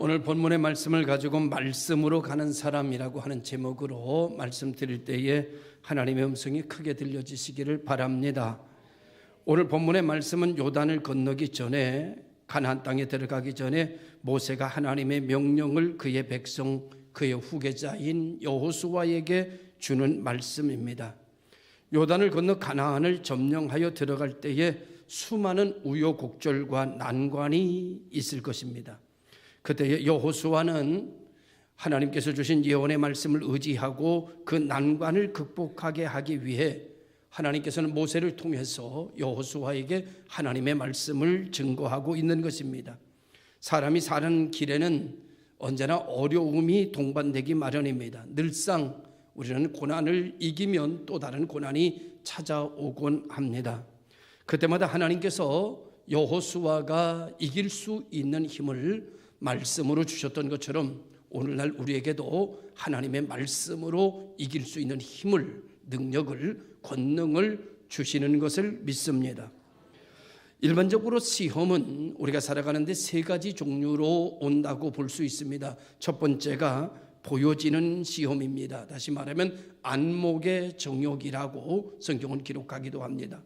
오늘 본문의 말씀을 가지고 말씀으로 가는 사람이라고 하는 제목으로 말씀드릴 때에 하나님의 음성이 크게 들려지시기를 바랍니다. 오늘 본문의 말씀은 요단을 건너기 전에 가나안 땅에 들어가기 전에 모세가 하나님의 명령을 그의 백성 그의 후계자인 여호수아에게 주는 말씀입니다. 요단을 건너 가나안을 점령하여 들어갈 때에 수많은 우여곡절과 난관이 있을 것입니다. 그때 여호수아는 하나님께서 주신 예언의 말씀을 의지하고 그 난관을 극복하게 하기 위해 하나님께서는 모세를 통해서 여호수아에게 하나님의 말씀을 증거하고 있는 것입니다. 사람이 사는 길에는 언제나 어려움이 동반되기 마련입니다. 늘상 우리는 고난을 이기면 또 다른 고난이 찾아오곤 합니다. 그때마다 하나님께서 여호수아가 이길 수 있는 힘을 말씀으로 주셨던 것처럼 오늘날 우리에게도 하나님의 말씀으로 이길 수 있는 힘을 능력을 권능을 주시는 것을 믿습니다. 일반적으로 시험은 우리가 살아가는데 세 가지 종류로 온다고 볼 수 있습니다. 첫 번째가 보여지는 시험입니다. 다시 말하면 안목의 정욕이라고 성경은 기록하기도 합니다.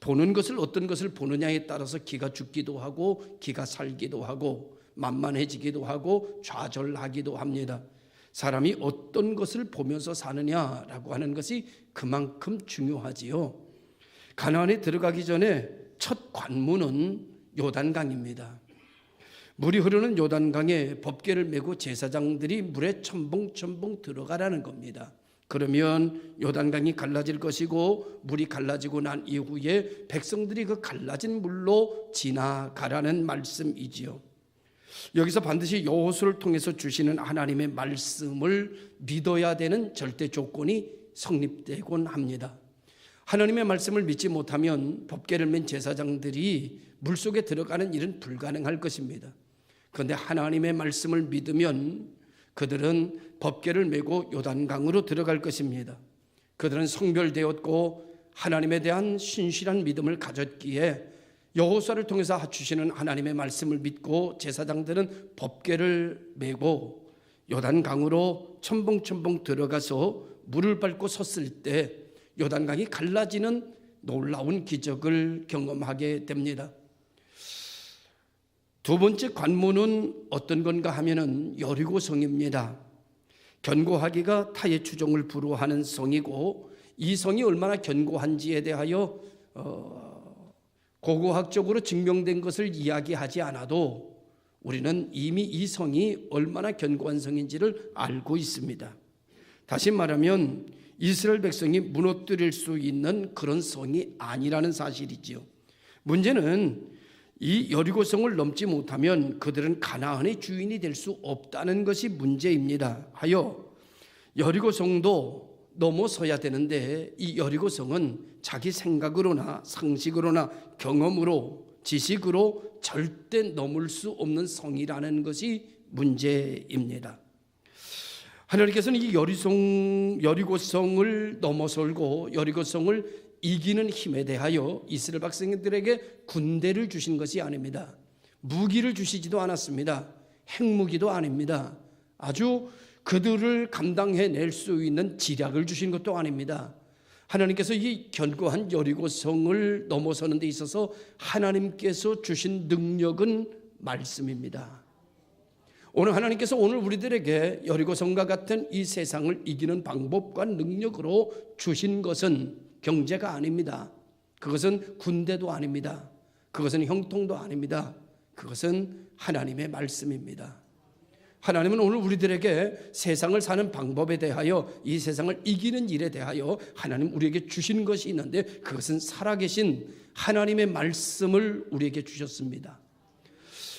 보는 것을 어떤 것을 보느냐에 따라서 기가 죽기도 하고 기가 살기도 하고 만만해지기도 하고 좌절하기도 합니다. 사람이 어떤 것을 보면서 사느냐라고 하는 것이 그만큼 중요하지요. 가나안에 들어가기 전에 첫 관문은 요단강입니다. 물이 흐르는 요단강에 법궤를 메고 제사장들이 물에 첨벙첨벙 들어가라는 겁니다. 그러면 요단강이 갈라질 것이고 물이 갈라지고 난 이후에 백성들이 그 갈라진 물로 지나가라는 말씀이지요. 여기서 반드시 여호수를 통해서 주시는 하나님의 말씀을 믿어야 되는 절대 조건이 성립되곤 합니다. 하나님의 말씀을 믿지 못하면 법계를 맨 제사장들이 물속에 들어가는 일은 불가능할 것입니다. 그런데 하나님의 말씀을 믿으면 그들은 법계를 메고 요단강으로 들어갈 것입니다. 그들은 성별되었고 하나님에 대한 신실한 믿음을 가졌기에 여호수아를 통해서 주시는 하나님의 말씀을 믿고 제사장들은 법궤를 메고 요단강으로 첨벙첨벙 들어가서 물을 밟고 섰을 때 요단강이 갈라지는 놀라운 기적을 경험하게 됩니다. 두 번째 관문은 어떤 건가 하면은 여리고 성입니다. 견고하기가 타의 추종을 불허하는 성이고 이 성이 얼마나 견고한지에 대하여 어, 고고학적으로 증명된 것을 이야기하지 않아도 우리는 이미 이 성이 얼마나 견고한 성인지를 알고 있습니다. 다시 말하면 이스라엘 백성이 무너뜨릴 수 있는 그런 성이 아니라는 사실이지요. 문제는 이 여리고성을 넘지 못하면 그들은 가나안의 주인이 될 수 없다는 것이 문제입니다. 하여 여리고성도 넘어서야 되는데 이 여리고성은 자기 생각으로나 상식으로나 경험으로 지식으로 절대 넘을 수 없는 성이라는 것이 문제입니다. 하나님께서는 이 여리성, 여리고성을 넘어설고 여리고성을 이기는 힘에 대하여 이스라엘 백성들에게 군대를 주신 것이 아닙니다. 무기를 주시지도 않았습니다. 핵무기도 아닙니다. 아주 그들을 감당해낼 수 있는 지략을 주신 것도 아닙니다. 하나님께서 이 견고한 여리고성을 넘어서는 데 있어서 하나님께서 주신 능력은 말씀입니다. 오늘 하나님께서 오늘 우리들에게 여리고성과 같은 이 세상을 이기는 방법과 능력으로 주신 것은 경제가 아닙니다. 그것은 군대도 아닙니다. 그것은 형통도 아닙니다. 그것은 하나님의 말씀입니다. 하나님은 오늘 우리들에게 세상을 사는 방법에 대하여 이 세상을 이기는 일에 대하여 하나님 우리에게 주신 것이 있는데 그것은 살아계신 하나님의 말씀을 우리에게 주셨습니다.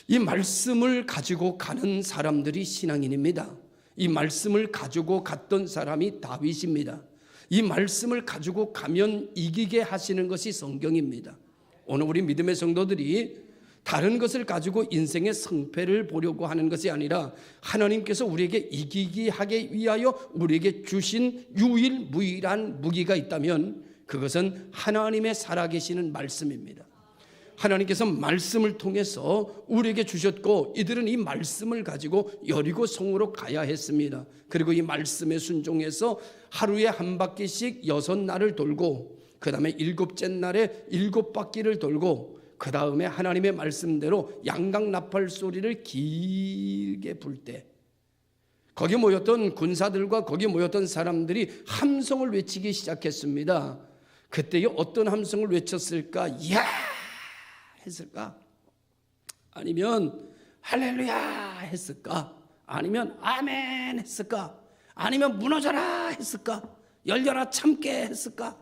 이 말씀을 가지고 가는 사람들이 신앙인입니다. 이 말씀을 가지고 갔던 사람이 다윗입니다. 이 말씀을 가지고 가면 이기게 하시는 것이 성경입니다. 오늘 우리 믿음의 성도들이 다른 것을 가지고 인생의 성패를 보려고 하는 것이 아니라 하나님께서 우리에게 이기기 하기 위하여 우리에게 주신 유일무이한 무기가 있다면 그것은 하나님의 살아계시는 말씀입니다. 하나님께서 말씀을 통해서 우리에게 주셨고 이들은 이 말씀을 가지고 여리고 성으로 가야 했습니다. 그리고 이 말씀에 순종해서 하루에 한 바퀴씩 여섯 날을 돌고 그 다음에 일곱째 날에 일곱 바퀴를 돌고 그 다음에 하나님의 말씀대로 양각 나팔 소리를 길게 불 때 거기 모였던 군사들과 거기 모였던 사람들이 함성을 외치기 시작했습니다. 그때에 어떤 함성을 외쳤을까? 야! 했을까? 아니면 할렐루야 했을까? 아니면 아멘 했을까? 아니면 무너져라 했을까? 열려라 참게 했을까?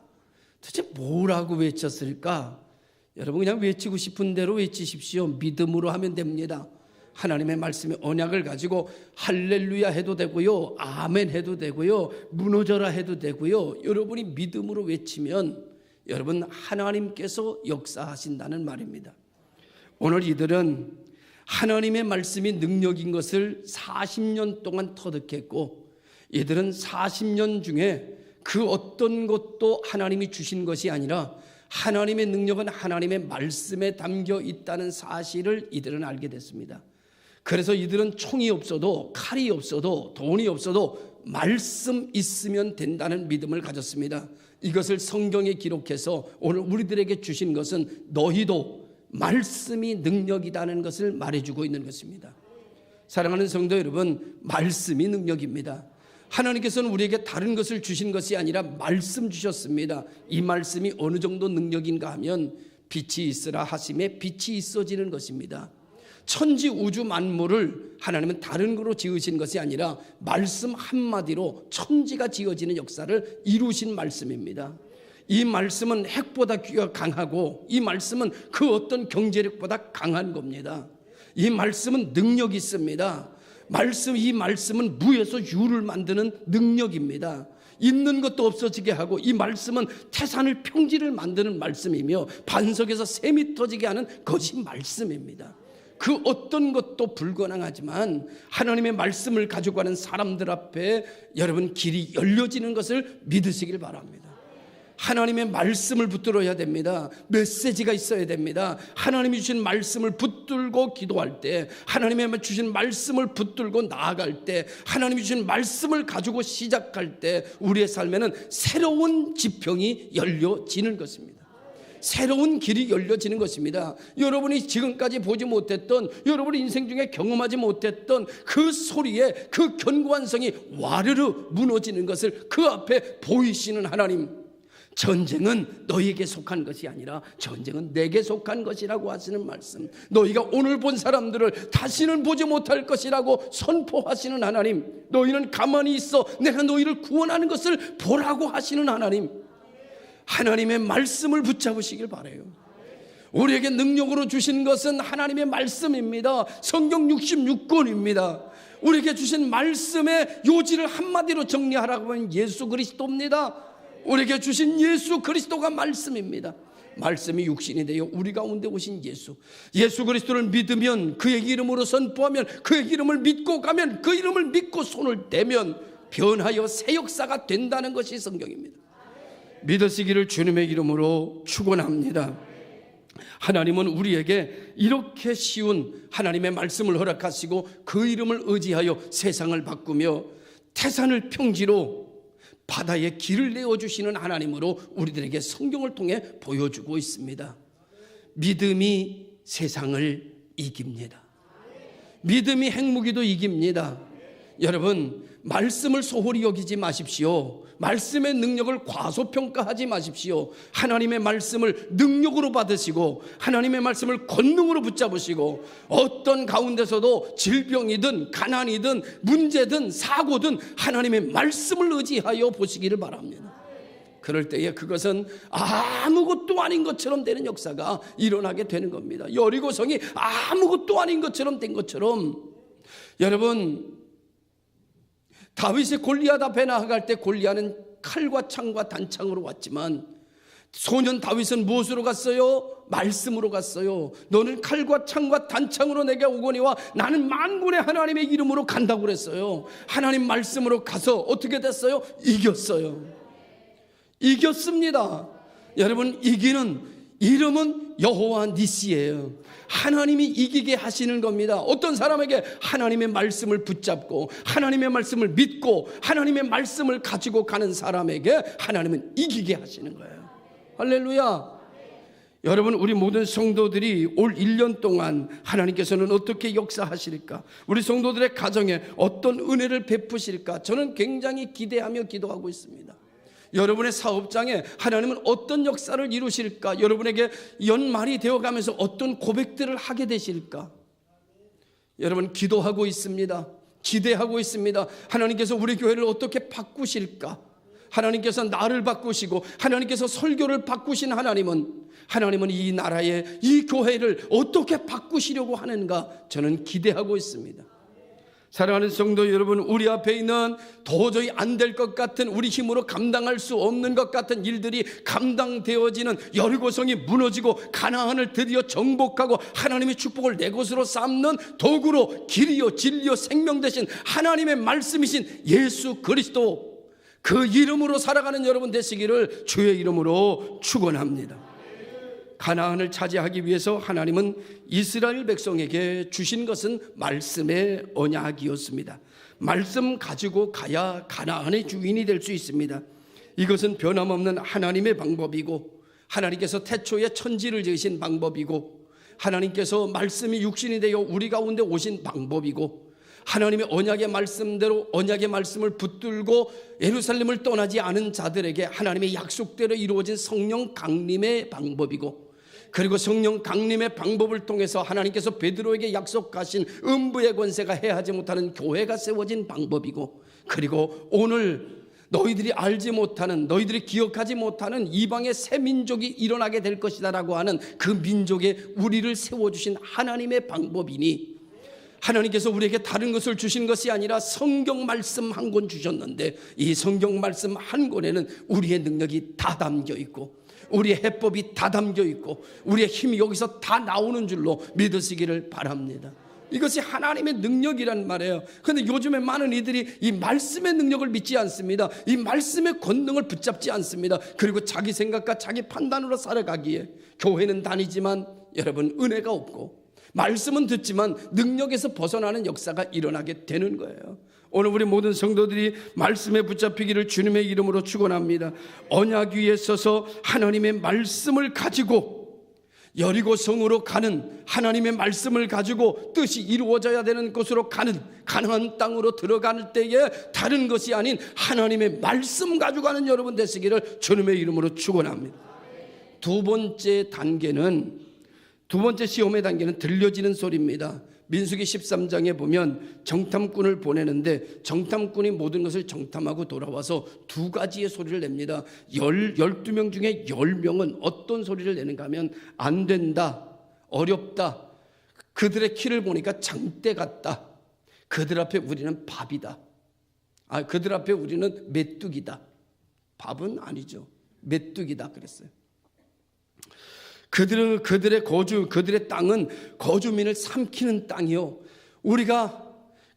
도대체 뭐라고 외쳤을까? 여러분 그냥 외치고 싶은 대로 외치십시오. 믿음으로 하면 됩니다. 하나님의 말씀의 언약을 가지고 할렐루야 해도 되고요. 아멘 해도 되고요. 무너져라 해도 되고요. 여러분이 믿음으로 외치면 여러분 하나님께서 역사하신다는 말입니다. 오늘 이들은 하나님의 말씀이 능력인 것을 40년 동안 터득했고 이들은 40년 중에 그 어떤 것도 하나님이 주신 것이 아니라 하나님의 능력은 하나님의 말씀에 담겨 있다는 사실을 이들은 알게 됐습니다. 그래서 이들은 총이 없어도 칼이 없어도 돈이 없어도 말씀 있으면 된다는 믿음을 가졌습니다. 이것을 성경에 기록해서 오늘 우리들에게 주신 것은 너희도 말씀이 능력이라는 것을 말해주고 있는 것입니다. 사랑하는 성도 여러분, 말씀이 능력입니다. 하나님께서는 우리에게 다른 것을 주신 것이 아니라 말씀 주셨습니다. 이 말씀이 어느 정도 능력인가 하면 빛이 있으라 하심에 빛이 있어지는 것입니다. 천지 우주 만물을 하나님은 다른 거로 지으신 것이 아니라 말씀 한마디로 천지가 지어지는 역사를 이루신 말씀입니다. 이 말씀은 핵보다 강하고 이 말씀은 그 어떤 경제력보다 강한 겁니다. 이 말씀은 능력이 있습니다. 말씀 이 말씀은 무에서 유를 만드는 능력입니다. 있는 것도 없어지게 하고 이 말씀은 태산을 평지를 만드는 말씀이며 반석에서 샘이 터지게 하는 것이 말씀입니다. 그 어떤 것도 불가능하지만 하나님의 말씀을 가지고 가는 사람들 앞에 여러분 길이 열려지는 것을 믿으시길 바랍니다. 하나님의 말씀을 붙들어야 됩니다. 메시지가 있어야 됩니다. 하나님이 주신 말씀을 붙들고 기도할 때, 하나님의 주신 말씀을 붙들고 나아갈 때, 하나님이 주신 말씀을 가지고 시작할 때, 우리의 삶에는 새로운 지평이 열려지는 것입니다. 새로운 길이 열려지는 것입니다. 여러분이 지금까지 보지 못했던, 여러분 인생 중에 경험하지 못했던 그 소리에 그 견고한 성이 와르르 무너지는 것을 그 앞에 보이시는 하나님, 전쟁은 너희에게 속한 것이 아니라 전쟁은 내게 속한 것이라고 하시는 말씀. 너희가 오늘 본 사람들을 다시는 보지 못할 것이라고 선포하시는 하나님. 너희는 가만히 있어 내가 너희를 구원하는 것을 보라고 하시는 하나님. 하나님의 말씀을 붙잡으시길 바래요. 우리에게 능력으로 주신 것은 하나님의 말씀입니다. 성경 66권입니다. 우리에게 주신 말씀의 요지를 한마디로 정리하라고 하면 예수 그리스도입니다. 우리에게 주신 예수 그리스도가 말씀입니다. 말씀이 육신이 되어 우리 가운데 오신 예수. 예수 그리스도를 믿으면 그의 이름으로 선포하면 그의 이름을 믿고 가면 그 이름을 믿고 손을 대면 변하여 새 역사가 된다는 것이 성경입니다. 믿으시기를 주님의 이름으로 축원합니다. 하나님은 우리에게 이렇게 쉬운 하나님의 말씀을 허락하시고 그 이름을 의지하여 세상을 바꾸며 태산을 평지로 바다에 길을 내어주시는 하나님으로 우리들에게 성경을 통해 보여주고 있습니다. 믿음이 세상을 이깁니다. 믿음이 핵무기도 이깁니다. 여러분, 말씀을 소홀히 여기지 마십시오. 말씀의 능력을 과소평가하지 마십시오. 하나님의 말씀을 능력으로 받으시고 하나님의 말씀을 권능으로 붙잡으시고 어떤 가운데서도 질병이든 가난이든 문제든 사고든 하나님의 말씀을 의지하여 보시기를 바랍니다. 그럴 때에 그것은 아무것도 아닌 것처럼 되는 역사가 일어나게 되는 겁니다. 여리고성이 아무것도 아닌 것처럼 된 것처럼 여러분 다윗이 골리앗 앞에 나아갈 때 골리앗은 칼과 창과 단창으로 왔지만 소년 다윗은 무엇으로 갔어요? 말씀으로 갔어요. 너는 칼과 창과 단창으로 내게 오거니와 나는 만군의 하나님의 이름으로 간다고 그랬어요. 하나님 말씀으로 가서 어떻게 됐어요? 이겼어요. 이겼습니다. 여러분 이기는 이름은 여호와 니시예요. 하나님이 이기게 하시는 겁니다. 어떤 사람에게 하나님의 말씀을 붙잡고 하나님의 말씀을 믿고 하나님의 말씀을 가지고 가는 사람에게 하나님은 이기게 하시는 거예요. 할렐루야. 여러분 우리 모든 성도들이 올 1년 동안 하나님께서는 어떻게 역사하실까? 우리 성도들의 가정에 어떤 은혜를 베푸실까? 저는 굉장히 기대하며 기도하고 있습니다. 여러분의 사업장에 하나님은 어떤 역사를 이루실까? 여러분에게 연말이 되어가면서 어떤 고백들을 하게 되실까? 여러분 기도하고 있습니다. 기대하고 있습니다. 하나님께서 우리 교회를 어떻게 바꾸실까? 하나님께서 나를 바꾸시고 하나님께서 설교를 바꾸신 하나님은 하나님은 이 나라의 이 교회를 어떻게 바꾸시려고 하는가 저는 기대하고 있습니다. 사랑하는 성도 여러분, 우리 앞에 있는 도저히 안 될 것 같은 우리 힘으로 감당할 수 없는 것 같은 일들이 감당되어지는 여리고성이 무너지고 가나안을 드디어 정복하고 하나님의 축복을 내 것으로 삼는 도구로 길이요 진리요 생명 되신 하나님의 말씀이신 예수 그리스도 그 이름으로 살아가는 여러분 되시기를 주의 이름으로 축원합니다. 가나안을 차지하기 위해서 하나님은 이스라엘 백성에게 주신 것은 말씀의 언약이었습니다. 말씀 가지고 가야 가나안의 주인이 될 수 있습니다. 이것은 변함없는 하나님의 방법이고 하나님께서 태초에 천지를 지으신 방법이고 하나님께서 말씀이 육신이 되어 우리 가운데 오신 방법이고 하나님의 언약의 말씀대로 언약의 말씀을 붙들고 예루살렘을 떠나지 않은 자들에게 하나님의 약속대로 이루어진 성령 강림의 방법이고 그리고 성령 강림의 방법을 통해서 하나님께서 베드로에게 약속하신 음부의 권세가 해하지 못하는 교회가 세워진 방법이고 그리고 오늘 너희들이 알지 못하는 너희들이 기억하지 못하는 이방의 새 민족이 일어나게 될 것이다라고 하는 그 민족에 우리를 세워 주신 하나님의 방법이니 하나님께서 우리에게 다른 것을 주신 것이 아니라 성경 말씀 한 권 주셨는데 이 성경 말씀 한 권에는 우리의 능력이 다 담겨 있고 우리의 해법이 다 담겨 있고 우리의 힘이 여기서 다 나오는 줄로 믿으시기를 바랍니다. 이것이 하나님의 능력이란 말이에요. 근데 요즘에 많은 이들이 이 말씀의 능력을 믿지 않습니다. 이 말씀의 권능을 붙잡지 않습니다. 그리고 자기 생각과 자기 판단으로 살아가기에 교회는 다니지만 여러분 은혜가 없고 말씀은 듣지만 능력에서 벗어나는 역사가 일어나게 되는 거예요. 오늘 우리 모든 성도들이 말씀에 붙잡히기를 주님의 이름으로 축원합니다. 언약 위에 서서 하나님의 말씀을 가지고 여리고 성으로 가는 하나님의 말씀을 가지고 뜻이 이루어져야 되는 곳으로 가는 가나안 땅으로 들어갈 때에 다른 것이 아닌 하나님의 말씀 가지고 가는 여러분 되시기를 주님의 이름으로 축원합니다. 두 번째 단계는 두 번째 시험의 단계는 들려지는 소리입니다. 민수기 13장에 보면 정탐꾼을 보내는데 정탐꾼이 모든 것을 정탐하고 돌아와서 두 가지의 소리를 냅니다. 열, 12명 중에 10명은 어떤 소리를 내는가 하면 안 된다, 어렵다, 그들의 키를 보니까 장대 같다, 그들 앞에 우리는 밥이다. 아, 그들 앞에 우리는 메뚜기다. 밥은 아니죠. 메뚜기다 그랬어요. 그들은 그들의 거주 그들의 땅은 거주민을 삼키는 땅이요. 우리가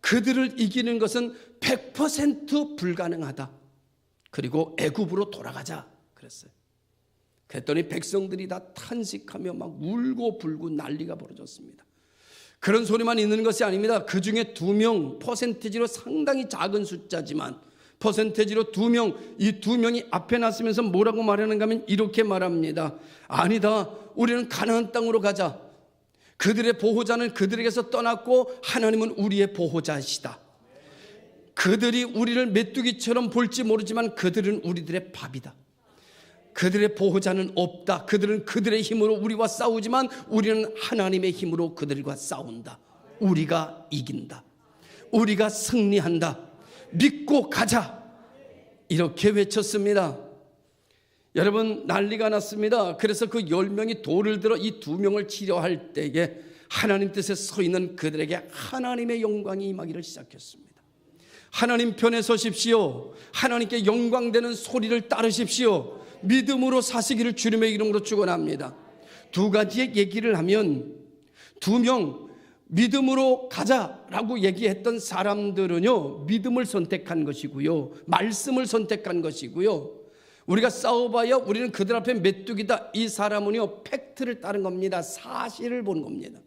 그들을 이기는 것은 100% 불가능하다. 그리고 애굽으로 돌아가자 그랬어요. 그랬더니 백성들이 다 탄식하며 막 울고 불고 난리가 벌어졌습니다. 그런 소리만 있는 것이 아닙니다. 그 중에 두 명 퍼센티지로 상당히 작은 숫자지만 퍼센테지로 두 명, 이 두 명이 앞에 났으면서 뭐라고 말하는가 하면 이렇게 말합니다. 아니다. 우리는 가나안 땅으로 가자. 그들의 보호자는 그들에게서 떠났고 하나님은 우리의 보호자이시다. 그들이 우리를 메뚜기처럼 볼지 모르지만 그들은 우리들의 밥이다. 그들의 보호자는 없다. 그들은 그들의 힘으로 우리와 싸우지만 우리는 하나님의 힘으로 그들과 싸운다. 우리가 이긴다. 우리가 승리한다. 믿고 가자. 이렇게 외쳤습니다. 여러분 난리가 났습니다. 그래서 그 열 명이 돌을 들어 이 두 명을 치료할 때에 하나님 뜻에 서 있는 그들에게 하나님의 영광이 임하기를 시작했습니다. 하나님 편에 서십시오. 하나님께 영광되는 소리를 따르십시오. 믿음으로 사시기를 주님의 이름으로 축원합니다. 두 가지의 얘기를 하면 두 명 믿음으로 가자라고 얘기했던 사람들은요, 믿음을 선택한 것이고요, 말씀을 선택한 것이고요. 우리가 싸워봐야 우리는 그들 앞에 메뚜기다. 이 사람은요, 팩트를 따른 겁니다. 사실을 본 겁니다.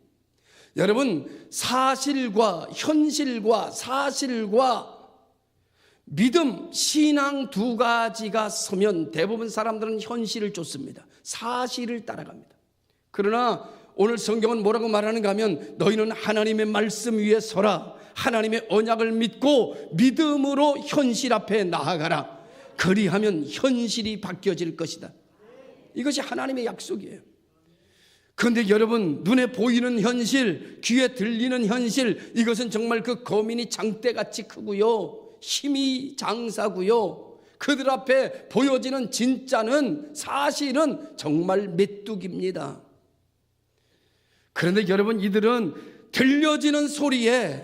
여러분, 사실과 현실과 사실과 믿음, 신앙 두 가지가 서면 대부분 사람들은 현실을 쫓습니다. 사실을 따라갑니다. 그러나 오늘 성경은 뭐라고 말하는가 하면 너희는 하나님의 말씀 위에 서라. 하나님의 언약을 믿고 믿음으로 현실 앞에 나아가라. 그리하면 현실이 바뀌어질 것이다. 이것이 하나님의 약속이에요. 그런데 여러분, 눈에 보이는 현실, 귀에 들리는 현실, 이것은 정말 그 거민이 장대같이 크고요. 힘이 장사고요. 그들 앞에 보여지는 진짜는 사실은 정말 메뚜기입니다. 그런데 여러분 이들은 들려지는 소리에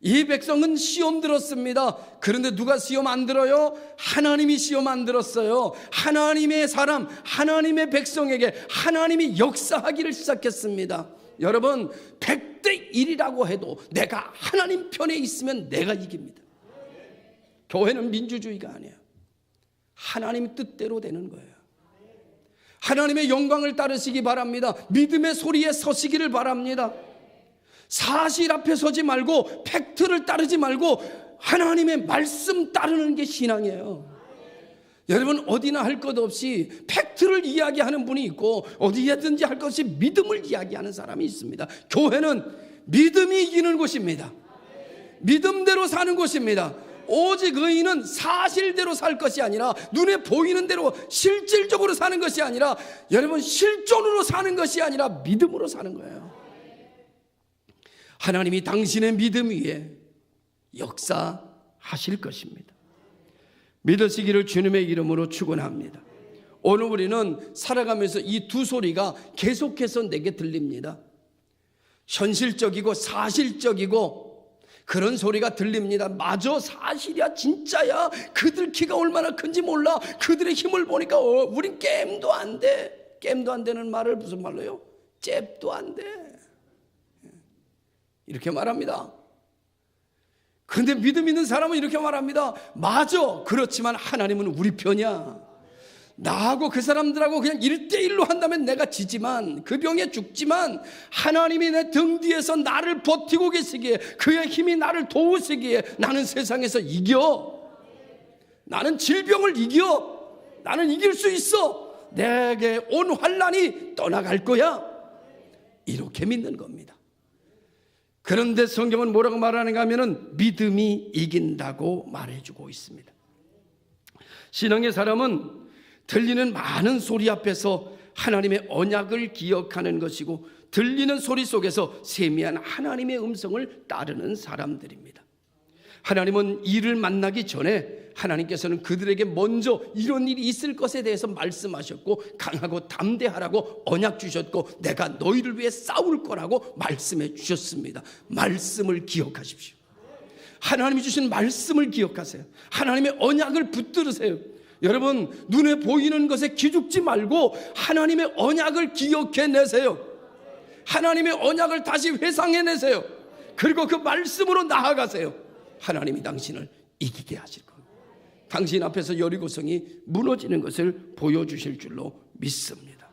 이 백성은 시험 들었습니다. 그런데 누가 시험 안 들어요? 하나님이 시험 안 들었어요. 하나님의 사람, 하나님의 백성에게 하나님이 역사하기를 시작했습니다. 여러분, 100대 1이라고 해도 내가 하나님 편에 있으면 내가 이깁니다. 교회는 민주주의가 아니에요. 하나님 뜻대로 되는 거예요. 하나님의 영광을 따르시기 바랍니다. 믿음의 소리에 서시기를 바랍니다. 사실 앞에 서지 말고 팩트를 따르지 말고 하나님의 말씀 따르는 게 신앙이에요. 여러분 어디나 할 것 없이 팩트를 이야기하는 분이 있고 어디에든지 할 것 없이 믿음을 이야기하는 사람이 있습니다. 교회는 믿음이 이기는 곳입니다. 믿음대로 사는 곳입니다. 오직 의인은 사실대로 살 것이 아니라 눈에 보이는 대로 실질적으로 사는 것이 아니라 여러분 실존으로 사는 것이 아니라 믿음으로 사는 거예요. 하나님이 당신의 믿음 위에 역사하실 것입니다. 믿으시기를 주님의 이름으로 축원합니다. 오늘 우리는 살아가면서 이 두 소리가 계속해서 내게 들립니다. 현실적이고 사실적이고 그런 소리가 들립니다. 맞아, 사실이야, 진짜야. 그들 키가 얼마나 큰지 몰라. 그들의 힘을 보니까 어, 우린 게임도 안 돼. 게임도 안 되는 말을 무슨 말로요? 잽도 안 돼. 이렇게 말합니다. 그런데 믿음 있는 사람은 이렇게 말합니다. 맞아. 그렇지만 하나님은 우리 편이야. 나하고 그 사람들하고 그냥 일대일로 한다면 내가 지지만 그 병에 죽지만 하나님이 내 등 뒤에서 나를 버티고 계시기에 그의 힘이 나를 도우시기에 나는 세상에서 이겨. 나는 질병을 이겨. 나는 이길 수 있어. 내게 온 환란이 떠나갈 거야. 이렇게 믿는 겁니다. 그런데 성경은 뭐라고 말하는가 하면은 믿음이 이긴다고 말해주고 있습니다. 신앙의 사람은 들리는 많은 소리 앞에서 하나님의 언약을 기억하는 것이고 들리는 소리 속에서 세미한 하나님의 음성을 따르는 사람들입니다. 하나님은 이를 만나기 전에 하나님께서는 그들에게 먼저 이런 일이 있을 것에 대해서 말씀하셨고 강하고 담대하라고 언약 주셨고 내가 너희를 위해 싸울 거라고 말씀해 주셨습니다. 말씀을 기억하십시오. 하나님이 주신 말씀을 기억하세요. 하나님의 언약을 붙들으세요. 여러분 눈에 보이는 것에 기죽지 말고 하나님의 언약을 기억해 내세요. 하나님의 언약을 다시 회상해 내세요. 그리고 그 말씀으로 나아가세요. 하나님이 당신을 이기게 하실 겁니다. 당신 앞에서 여리고성이 무너지는 것을 보여주실 줄로 믿습니다.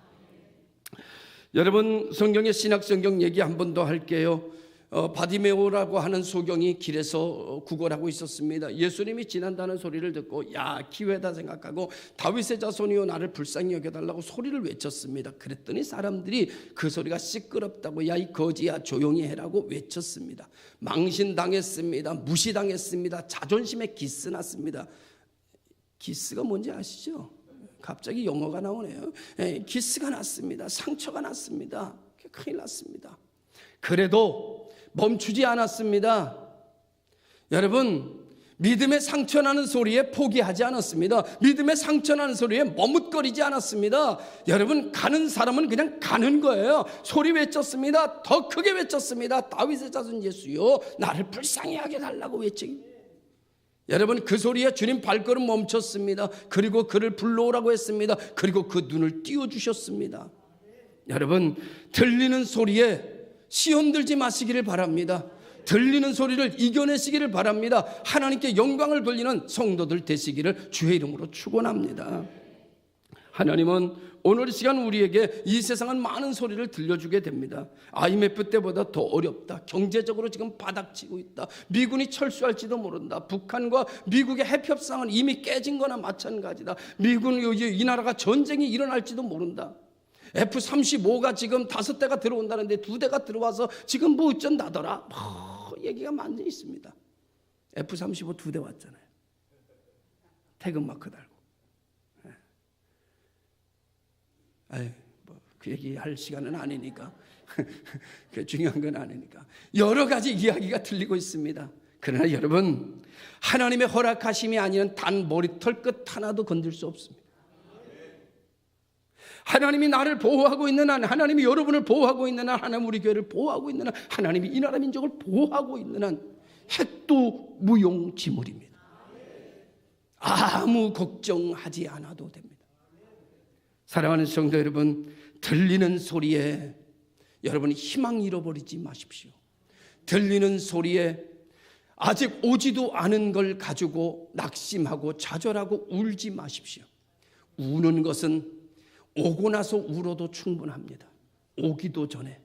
여러분 성경의 신학 성경 얘기 한 번 더 할게요. 어, 바디메오라고 하는 소경이 길에서 구걸하고 있었습니다. 예수님이 지난다는 소리를 듣고 야 기회다 생각하고 다윗의 자손이요 나를 불쌍히 여겨달라고 소리를 외쳤습니다. 그랬더니 사람들이 그 소리가 시끄럽다고 야 이 거지야 조용히 해라고 외쳤습니다. 망신당했습니다. 무시당했습니다. 자존심에 기스 났습니다. 기스가 뭔지 아시죠? 갑자기 영어가 나오네요. 예, 기스가 났습니다. 상처가 났습니다. 큰일 났습니다. 그래도 멈추지 않았습니다. 여러분, 믿음의 상처나는 소리에 포기하지 않았습니다. 믿음의 상처나는 소리에 머뭇거리지 않았습니다. 여러분, 가는 사람은 그냥 가는 거예요. 소리 외쳤습니다. 더 크게 외쳤습니다. 다윗의 자손 예수요. 나를 불쌍히 하게 달라고 외치기. 여러분, 그 소리에 주님 발걸음 멈췄습니다. 그리고 그를 불러오라고 했습니다. 그리고 그 눈을 띄워 주셨습니다. 여러분, 들리는 소리에 시험 들지 마시기를 바랍니다. 들리는 소리를 이겨내시기를 바랍니다. 하나님께 영광을 돌리는 성도들 되시기를 주의 이름으로 축원합니다. 하나님은 오늘 이 시간 우리에게 이 세상은 많은 소리를 들려주게 됩니다. IMF 때보다 더 어렵다. 경제적으로 지금 바닥치고 있다. 미군이 철수할지도 모른다. 북한과 미국의 해협상은 이미 깨진 거나 마찬가지다. 미군 이 나라가 전쟁이 일어날지도 모른다. F-35가 지금 다섯 대가 들어온다는데 두 대가 들어와서 지금 뭐 어쩐다더라. 뭐 얘기가 많이 있습니다. F-35 두 대 왔잖아요. 태극 마크 달고. 아이, 뭐그 얘기 할 시간은 아니니까. 그 중요한 건 아니니까. 여러 가지 이야기가 들리고 있습니다. 그러나 여러분, 하나님의 허락하심이 아니면 단 머리털 끝 하나도 건들 수 없습니다. 하나님이 나를 보호하고 있는 한, 하나님이 여러분을 보호하고 있는 한, 하나님 우리 교회를 보호하고 있는 한, 하나님이 이 나라 민족을 보호하고 있는 한, 핵도 무용지물입니다. 아무 걱정하지 않아도 됩니다. 사랑하는 성도 여러분, 들리는 소리에 여러분이 희망 잃어버리지 마십시오. 들리는 소리에 아직 오지도 않은 걸 가지고 낙심하고 좌절하고 울지 마십시오. 우는 것은 오고 나서 울어도 충분합니다. 오기도 전에,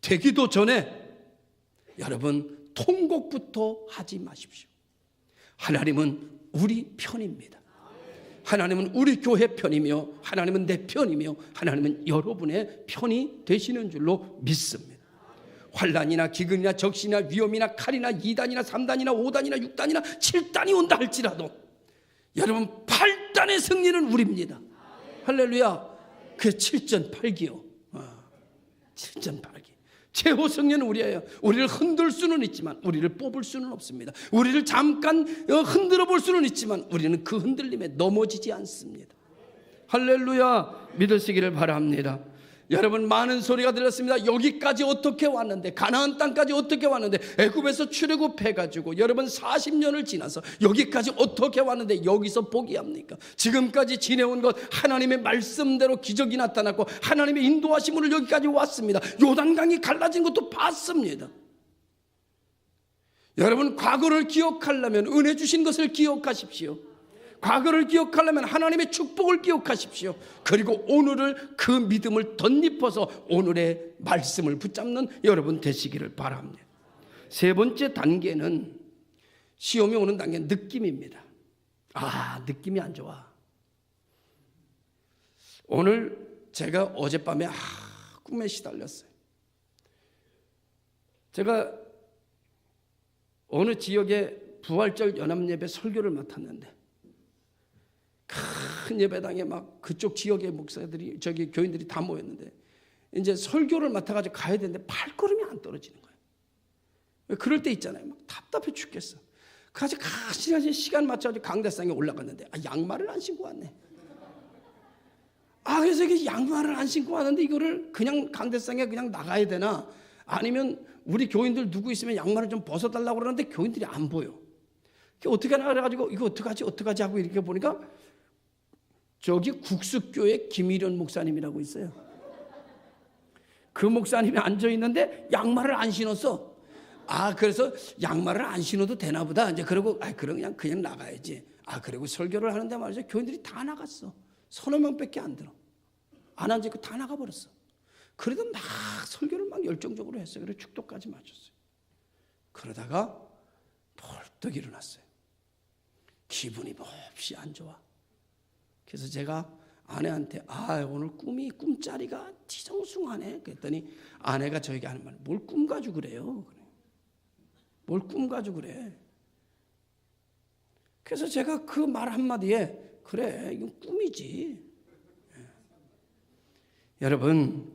되기도 전에 여러분 통곡부터 하지 마십시오. 하나님은 우리 편입니다. 하나님은 우리 교회 편이며 하나님은 내 편이며 하나님은 여러분의 편이 되시는 줄로 믿습니다. 환란이나 기근이나 적신이나 위험이나 칼이나 2단이나 3단이나 5단이나 6단이나 7단이 온다 할지라도 여러분 8단의 승리는 우리입니다. 할렐루야. 그 7전 8기요. 어, 7전 8기. 최후 승리는 우리예요. 우리를 흔들 수는 있지만 우리를 뽑을 수는 없습니다. 우리를 잠깐 어, 흔들어 볼 수는 있지만 우리는 그 흔들림에 넘어지지 않습니다. 할렐루야 믿으시기를 바랍니다. 여러분 많은 소리가 들렸습니다. 여기까지 어떻게 왔는데 가나안 땅까지 어떻게 왔는데 애굽에서 출애굽해 가지고 여러분 40년을 지나서 여기까지 어떻게 왔는데 여기서 포기합니까? 지금까지 지내온 것 하나님의 말씀대로 기적이 나타났고 하나님의 인도하심으로 여기까지 왔습니다. 요단강이 갈라진 것도 봤습니다. 여러분 과거를 기억하려면 은혜 주신 것을 기억하십시오. 과거를 기억하려면 하나님의 축복을 기억하십시오. 그리고 오늘을 그 믿음을 덧입어서 오늘의 말씀을 붙잡는 여러분 되시기를 바랍니다. 세 번째 단계는 시험이 오는 단계 느낌입니다. 아, 느낌이 안 좋아. 오늘 제가 어젯밤에 아, 꿈에 시달렸어요. 제가 어느 지역에 부활절 연합예배 설교를 맡았는데 큰 예배당에 막 그쪽 지역의 목사들이 저기 교인들이 다 모였는데 이제 설교를 맡아가지고 가야 되는데 발걸음이 안 떨어지는 거예요. 그럴 때 있잖아요. 막 답답해 죽겠어. 그래서 가시 시간 맞춰가지고 강대상에 올라갔는데 아, 양말을 안 신고 왔네. 아 그래서 이게 양말을 안 신고 왔는데 이거를 그냥 강대상에 그냥 나가야 되나 아니면 우리 교인들 누구 있으면 양말을 좀 벗어달라고 그러는데 교인들이 안 보여. 어떻게 하나 그래가지고 이거 어떡하지 어떡하지 하고 이렇게 보니까 저기 국수교회 김일현 목사님이라고 있어요. 그 목사님이 앉아 있는데 양말을 안 신었어. 아 그래서 양말을 안 신어도 되나 보다. 이제 그러고 아 그럼 그냥 그냥 나가야지. 아 그리고 설교를 하는데 말이죠. 교인들이 다 나갔어. 서너 명밖에 안 들어. 안 앉고 다 나가 버렸어. 그래도 막 설교를 막 열정적으로 했어요. 그래 축도까지 마쳤어요. 그러다가 벌떡 일어났어요. 기분이 몹시 안 좋아. 그래서 제가 아내한테 아 오늘 꿈이 꿈자리가 뒤숭숭하네. 그랬더니 아내가 저에게 하는 말 뭘 꿈 가지고 그래요? 뭘꿈 가지고 그래? 그래서 제가 그 말 한마디에 그래 이건 꿈이지. 예. 여러분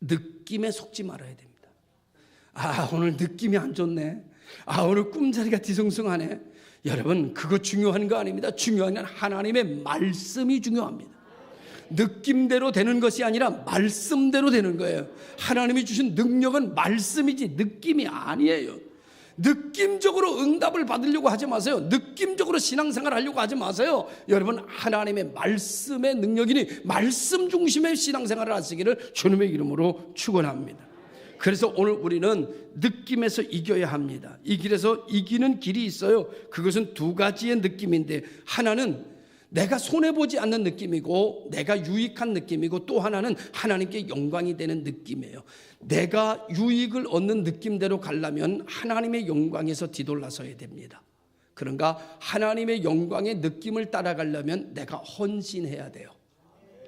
느낌에 속지 말아야 됩니다 아 오늘 느낌이 안 좋네. 아 오늘 꿈자리가 뒤숭숭하네 여러분 그거 중요한 거 아닙니다. 중요한 건 하나님의 말씀이 중요합니다. 느낌대로 되는 것이 아니라 말씀대로 되는 거예요. 하나님이 주신 능력은 말씀이지 느낌이 아니에요. 느낌적으로 응답을 받으려고 하지 마세요. 느낌적으로 신앙생활 하려고 하지 마세요. 여러분 하나님의 말씀의 능력이니 말씀 중심의 신앙생활을 하시기를 주님의 이름으로 축원합니다. 그래서 오늘 우리는 느낌에서 이겨야 합니다. 이 길에서 이기는 길이 있어요. 그것은 두 가지의 느낌인데 하나는 내가 손해 보지 않는 느낌이고 내가 유익한 느낌이고 또 하나는 하나님께 영광이 되는 느낌이에요. 내가 유익을 얻는 느낌대로 가려면 하나님의 영광에서 뒤돌아서야 됩니다. 그런가 하나님의 영광의 느낌을 따라가려면 내가 헌신해야 돼요.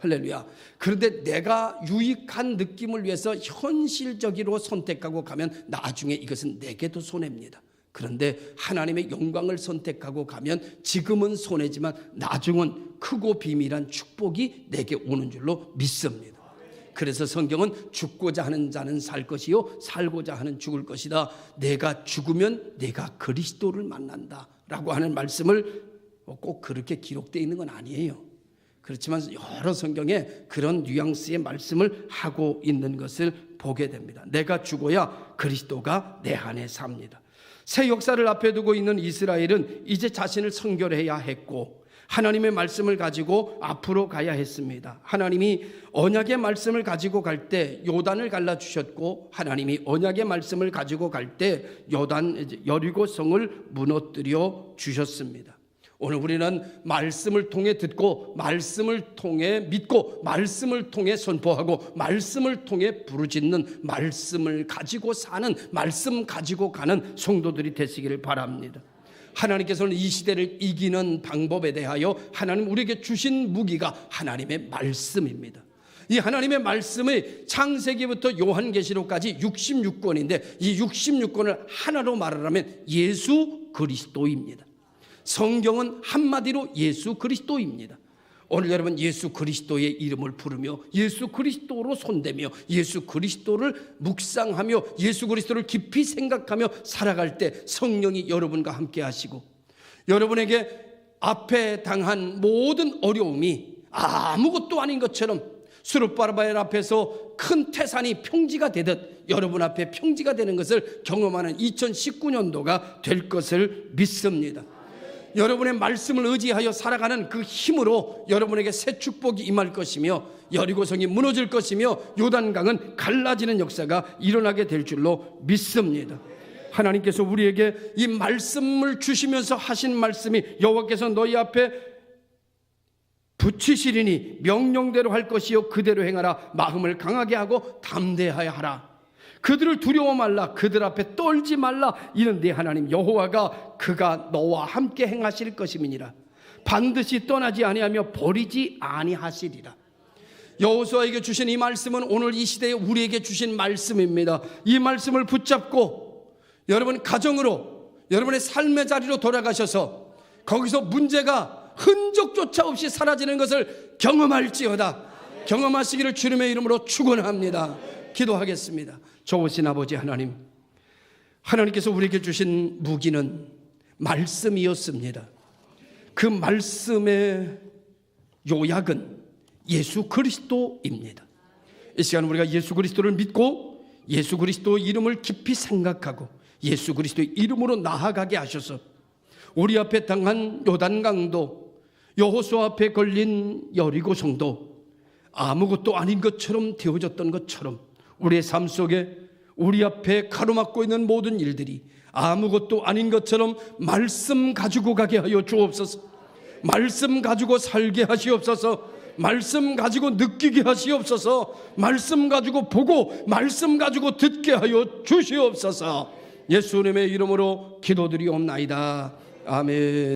할렐루야. 그런데 내가 유익한 느낌을 위해서 현실적으로 선택하고 가면 나중에 이것은 내게도 손해입니다. 그런데 하나님의 영광을 선택하고 가면 지금은 손해지만 나중은 크고 비밀한 축복이 내게 오는 줄로 믿습니다. 그래서 성경은 죽고자 하는 자는 살 것이요 살고자 하는 죽을 것이다. 내가 죽으면 내가 그리스도를 만난다라고 하는 말씀을 꼭 그렇게 기록되어 있는 건 아니에요. 그렇지만 여러 성경에 그런 뉘앙스의 말씀을 하고 있는 것을 보게 됩니다. 내가 죽어야 그리스도가 내 안에 삽니다. 새 역사를 앞에 두고 있는 이스라엘은 이제 자신을 성결해야 했고 하나님의 말씀을 가지고 앞으로 가야 했습니다. 하나님이 언약의 말씀을 가지고 갈 때 요단을 갈라 주셨고 하나님이 언약의 말씀을 가지고 갈 때 요단 여리고 성을 무너뜨려 주셨습니다. 오늘 우리는 말씀을 통해 듣고 말씀을 통해 믿고 말씀을 통해 선포하고 말씀을 통해 부르짖는 말씀을 가지고 사는 말씀 가지고 가는 성도들이 되시기를 바랍니다. 하나님께서는 이 시대를 이기는 방법에 대하여 하나님 우리에게 주신 무기가 하나님의 말씀입니다. 이 하나님의 말씀의 창세기부터 요한계시록까지 66권인데 이 66권을 하나로 말하라면 예수 그리스도입니다. 성경은 한마디로 예수 그리스도입니다. 오늘 여러분 예수 그리스도의 이름을 부르며 예수 그리스도로 손대며 예수 그리스도를 묵상하며 예수 그리스도를 깊이 생각하며 살아갈 때 성령이 여러분과 함께 하시고 여러분에게 앞에 당한 모든 어려움이 아무것도 아닌 것처럼 수르바르바엘 앞에서 큰 태산이 평지가 되듯 여러분 앞에 평지가 되는 것을 경험하는 2019년도가 될 것을 믿습니다. 여러분의 말씀을 의지하여 살아가는 그 힘으로 여러분에게 새 축복이 임할 것이며 여리고성이 무너질 것이며 요단강은 갈라지는 역사가 일어나게 될 줄로 믿습니다. 하나님께서 우리에게 이 말씀을 주시면서 하신 말씀이 여호와께서 너희 앞에 붙이시리니 명령대로 할 것이요 그대로 행하라 마음을 강하게 하고 담대하여 하라 그들을 두려워 말라 그들 앞에 떨지 말라. 이는 네 하나님 여호와가 그가 너와 함께 행하실 것임이니라. 반드시 떠나지 아니하며 버리지 아니하시리라. 여호수아에게 주신 이 말씀은 오늘 이 시대에 우리에게 주신 말씀입니다. 이 말씀을 붙잡고 여러분 가정으로 여러분의 삶의 자리로 돌아가셔서 거기서 문제가 흔적조차 없이 사라지는 것을 경험할지어다. 경험하시기를 주님의 이름으로 축원합니다 기도하겠습니다 좋으신 아버지 하나님, 하나님께서 우리에게 주신 무기는 말씀이었습니다. 그 말씀의 요약은 예수 그리스도입니다. 이 시간 우리가 예수 그리스도를 믿고 예수 그리스도 이름을 깊이 생각하고 예수 그리스도의 이름으로 나아가게 하셔서 우리 앞에 당한 요단강도 여호수 앞에 걸린 여리고성도 아무것도 아닌 것처럼 되어졌던 것처럼 우리의 삶 속에 우리 앞에 가로막고 있는 모든 일들이 아무것도 아닌 것처럼 말씀 가지고 가게 하여 주옵소서. 말씀 가지고 살게 하시옵소서. 말씀 가지고 느끼게 하시옵소서. 말씀 가지고 보고 말씀 가지고 듣게 하여 주시옵소서. 예수님의 이름으로 기도드리옵나이다. 아멘.